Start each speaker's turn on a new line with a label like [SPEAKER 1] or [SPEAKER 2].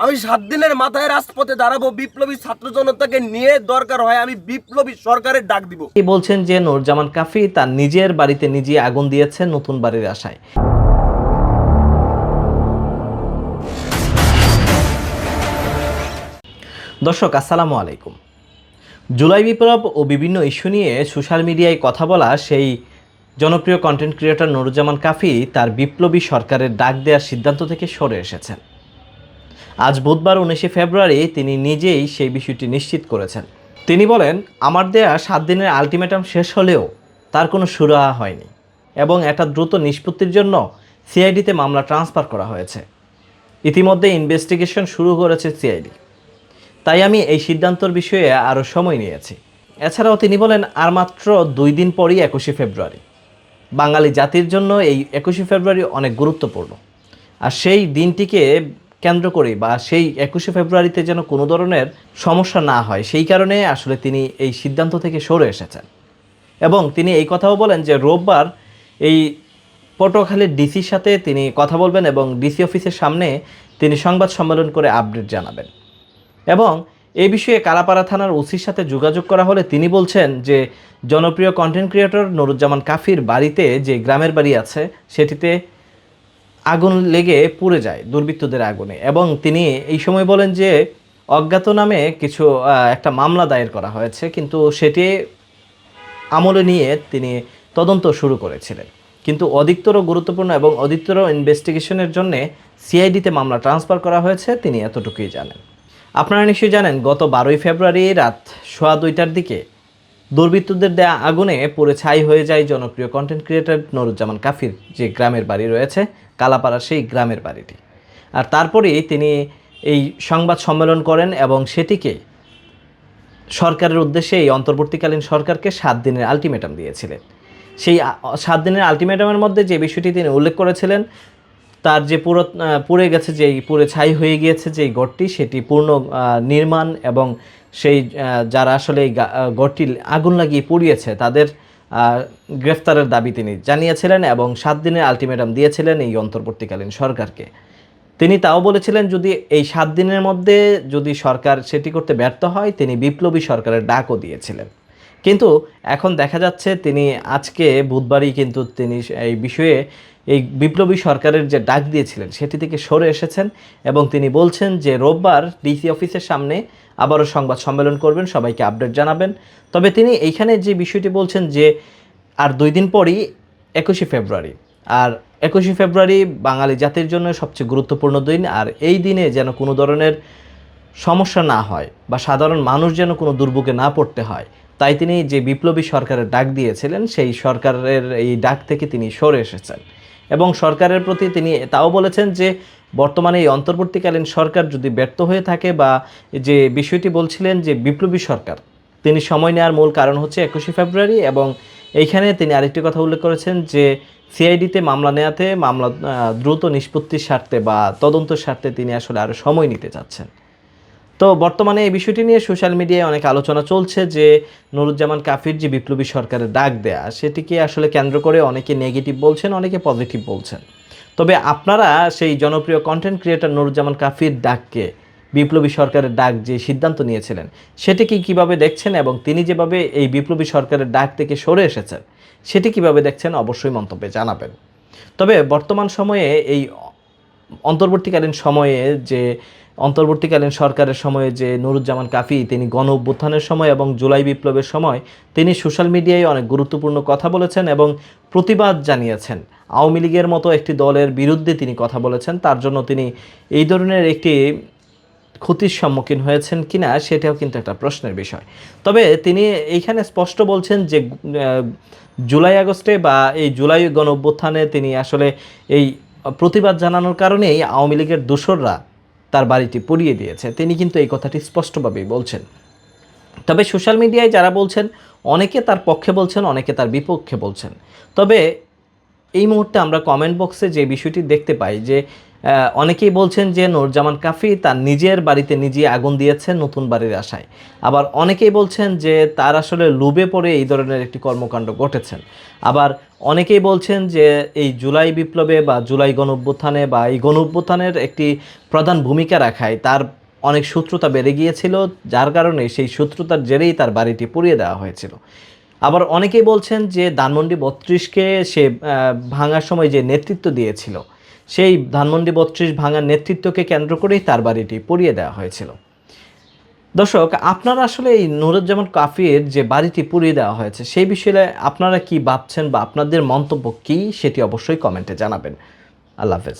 [SPEAKER 1] আমি সাত দিনের মাথায় রাজপথে দাঁড়াবো, বিপ্লবী ছাত্র জনতাকে নিয়ে দরকার হয়, আমি বিপ্লবী সরকারের ডাক দিব।
[SPEAKER 2] বলছেন যে নূরজামান কাফি তার নিজের বাড়িতে নিজে আগুন দিয়েছেন নতুন বাড়ির আশায়। দর্শক, আসসালামু আলাইকুম। জুলাই বিপ্লব ও বিভিন্ন ইস্যু নিয়ে সোশ্যাল মিডিয়ায় কথা বলা সেই জনপ্রিয় কন্টেন্ট ক্রিয়েটর নুরুজ্জামান কাফি তার বিপ্লবী সরকারের ডাক দেওয়ার সিদ্ধান্ত থেকে সরে এসেছেন। আজ বুধবার উনিশে ফেব্রুয়ারি তিনি নিজেই সেই বিষয়টি নিশ্চিত করেছেন। তিনি বলেন, আমার দেয়া সাত দিনের আলটিমেটাম শেষ হলেও তার কোনো সুরাহা হয়নি এবং এটা দ্রুত নিষ্পত্তির জন্য সিআইডিতে মামলা ট্রান্সফার করা হয়েছে। ইতিমধ্যে ইনভেস্টিগেশন শুরু করেছে সিআইডি। তাই আমি এই সিদ্ধান্তর বিষয়ে আরও সময় নিয়েছি। এছাড়াও তিনি বলেন, আর মাত্র দুই দিন পরই একুশে ফেব্রুয়ারি। বাঙালি জাতির জন্য এই একুশে ফেব্রুয়ারি অনেক গুরুত্বপূর্ণ। আর সেই দিনটিকে কেন্দ্র করে বা সেই একুশে ফেব্রুয়ারিতে যেন কোনো ধরনের সমস্যা না হয়, সেই কারণে আসলে তিনি এই সিদ্ধান্ত থেকে সরে এসেছেন। এবং তিনি এই কথাও বলেন যে রোববার এই পটুয়াখালীর ডিসির সাথে তিনি কথা বলবেন এবং ডিসি অফিসের সামনে তিনি সংবাদ সম্মেলন করে আপডেট জানাবেন। এবং এই বিষয়ে কালাপাড়া থানার ওসির সাথে যোগাযোগ করা হলে তিনি বলছেন যে জনপ্রিয় কন্টেন্ট ক্রিয়েটর নুরুজ্জামান কাফির বাড়িতে যে গ্রামের বাড়ি আছে, সেটিতে আগুন লেগে পুড়ে যায়, দুর্বৃত্তদের আগুনে। এবং তিনি এই সময় বলেন যে, অজ্ঞাত নামে কিছু একটা মামলা দায়ের করা হয়েছে, কিন্তু সেটি আমলে নিয়ে তিনি তদন্ত শুরু করেছিলেন। কিন্তু অধিকতর গুরুত্বপূর্ণ এবং অধিকতর ইনভেস্টিগেশনের জন্য সিআইডিতে মামলা ট্রান্সফার করা হয়েছে, তিনি এতটুকুই জানেন। আপনারা নিশ্চয়ই জানেন, গত বারোই ফেব্রুয়ারি রাত সোয়া দুইটার দিকে দুর্বৃত্তদের দেয়া আগুনে পুড়ে ছাই হয়ে যায় জনপ্রিয় কন্টেন্ট ক্রিয়েটর নুরুজ্জামান কাফির, যে গ্রামের বাড়ি রয়েছে। কালাপাড়া সেই গ্রামের বাড়িটি। আর তারপরেই তিনি এই সংবাদ সম্মেলন করেন এবং সেটিকে সরকারের উদ্দেশ্যে এই অন্তর্বর্তীকালীন সরকারকে সাত দিনের আলটিমেটাম দিয়েছিলেন। সেই সাত দিনের আলটিমেটামের মধ্যে যে বিষয়টি তিনি উল্লেখ করেছিলেন, তার যে পুরো পুড়ে গেছে যেই পুড়ে ছাই হয়ে গিয়েছে যেই গড়টি, সেটি পূর্ণ নির্মাণ এবং সেই যারা আসলে এই গড়টি আগুন লাগিয়ে পুড়িয়েছে, তাদের গ্রেফতারের দাবি তিনি জানিয়েছিলেন এবং সাত দিনের আলটিমেটাম দিয়েছিলেন এই অন্তর্বর্তীকালীন সরকারকে। তিনি তাও বলেছিলেন, যদি এই সাত দিনের মধ্যে যদি সরকার সেটি করতে ব্যর্থ হয়, তিনি বিপ্লবী সরকারের ডাকও দিয়েছিলেন। কিন্তু এখন দেখা যাচ্ছে তিনি আজকে বুধবারই কিন্তু তিনি এই বিষয়ে এই বিপ্লবী সরকারের যে ডাক দিয়েছিলেন, সেটি থেকে সরে এসেছেন এবং তিনি বলছেন যে রোববার ডিসি অফিসের সামনে আবারও সংবাদ সম্মেলন করবেন, সবাইকে আপডেট জানাবেন। তবে তিনি এইখানে যে বিষয়টি বলছেন যে আর দুই দিন পরই একুশে ফেব্রুয়ারি, আর একুশে ফেব্রুয়ারি বাঙালি জাতির জন্য সবচেয়ে গুরুত্বপূর্ণ দিন, আর এই দিনে যেন কোনো ধরনের সমস্যা না হয় বা সাধারণ মানুষ যেন কোনো দুর্ভোগে না পড়তে হয়। তাই তিনি যে বিপ্লবী সরকারের ডাক দিয়েছিলেন, সেই সরকারের এই ডাক থেকে তিনি সরে এসেছেন। এবং সরকারের প্রতি তিনি তাও বলেছেন যে, বর্তমানে এই অন্তর্বর্তীকালীন সরকার যদি ব্যর্থ হয়ে থাকে বা যে বিষয়টি বলছিলেন যে বিপ্লবী সরকার, তিনি সময় নেওয়ার মূল কারণ হচ্ছে একুশে ফেব্রুয়ারি এবং এইখানে তিনি আরেকটি কথা উল্লেখ করেছেন যে, সিআইডিতে মামলা নেওয়াতে মামলা দ্রুত নিষ্পত্তির স্বার্থে বা তদন্ত স্বার্থে তিনি আসলে আরও সময় নিতে চাচ্ছেন। তো বর্তমানে এই বিষয়টি নিয়ে সোশ্যাল মিডিয়ায় অনেক আলোচনা চলছে যে নুরুজ্জামান কাফির যে বিপ্লবী সরকারের ডাক দেয়া, সেটিকে আসলে কেন্দ্র করে অনেকে নেগেটিভ বলছেন, অনেকে পজিটিভ বলছেন। তবে আপনারা সেই জনপ্রিয় কন্টেন্ট ক্রিয়েটার নুরুজ্জামান কাফির ডাককে বিপ্লবী সরকারের ডাক যে সিদ্ধান্ত নিয়েছিলেন, সেটিকে কীভাবে দেখছেন এবং তিনি যেভাবে এই বিপ্লবী সরকারের ডাক থেকে সরে এসেছেন, সেটি কীভাবে দেখছেন অবশ্যই মন্তব্যে জানাবেন। তবে বর্তমান সময়ে এই অন্তর্বর্তীকালীন সময়ে যে অন্তর্বর্তীকালীন সরকারের সময়ে যে নুরুজ্জামান কাফি, তিনি গণ অভ্যুত্থানের সময় এবং জুলাই বিপ্লবের সময় তিনি সোশ্যাল মিডিয়ায় অনেক গুরুত্বপূর্ণ কথা বলেছেন এবং প্রতিবাদ জানিয়েছেন। আওয়ামী লীগের মতো একটি দলের বিরুদ্ধে তিনি কথা বলেছেন, তার জন্য তিনি এই ধরনের একটি ক্ষতির সম্মুখীন হয়েছেন কিনা সেটাও কিন্তু একটা প্রশ্নের বিষয়। তবে তিনি এইখানে স্পষ্ট বলছেন যে জুলাই আগস্টে বা এই জুলাই গণ অভ্যুত্থানে তিনি আসলে এই প্রতিবাদ জানানোর কারণেই আওয়ামী লীগের দোসররা তার বাড়িটি পুড়িয়ে দিয়েছে। তিনি কিন্তু এই কথাটি স্পষ্টভাবেই বলছেন। তবে সোশ্যাল মিডিয়ায় যারা বলছেন, অনেকে তার পক্ষে বলছেন, অনেকে তার বিপক্ষে বলছেন। তবে এই মুহূর্তে আমরা কমেন্ট বক্সে যে বিষয়টি দেখতে পাই যে অনেকেই বলছেন যে নূরজামান কাফি তার নিজের বাড়িতে নিজে আগুন দিয়েছেন নতুন বাড়ির আশায়। আবার অনেকেই বলছেন যে তার আসলে লোভে পড়ে এই ধরনের একটি কর্মকাণ্ড ঘটেছেন আবার অনেকেই বলছেন যে এই জুলাই বিপ্লবে বা জুলাই গণঅভ্যুত্থানে বা এই গণঅভ্যুত্থানের একটি প্রধান ভূমিকা রাখায় তার অনেক শত্রুতা বেড়ে গিয়েছিল, যার কারণে সেই শত্রুতার জেরেই তার বাড়িটি পুড়িয়ে দেওয়া হয়েছিল। আবার অনেকেই বলছেন যে ধানমন্ডি বত্রিশকে সে ভাঙার সময় যে নেতৃত্ব দিয়েছিল, সেই ধানমন্ডি বত্রিশ ভাঙার নেতৃত্বকে কেন্দ্র করেই তার বাড়িটি পুড়িয়ে দেওয়া হয়েছিল। দর্শক, আপনারা আসলে এই নুরুজ্জামান কাফির যে বাড়িটি পুড়িয়ে দেওয়া হয়েছে, সেই বিষয়ে আপনারা কি ভাবছেন বা আপনাদের মন্তব্য কী, সেটি অবশ্যই কমেন্টে জানাবেন। আল্লাহ হাফেজ।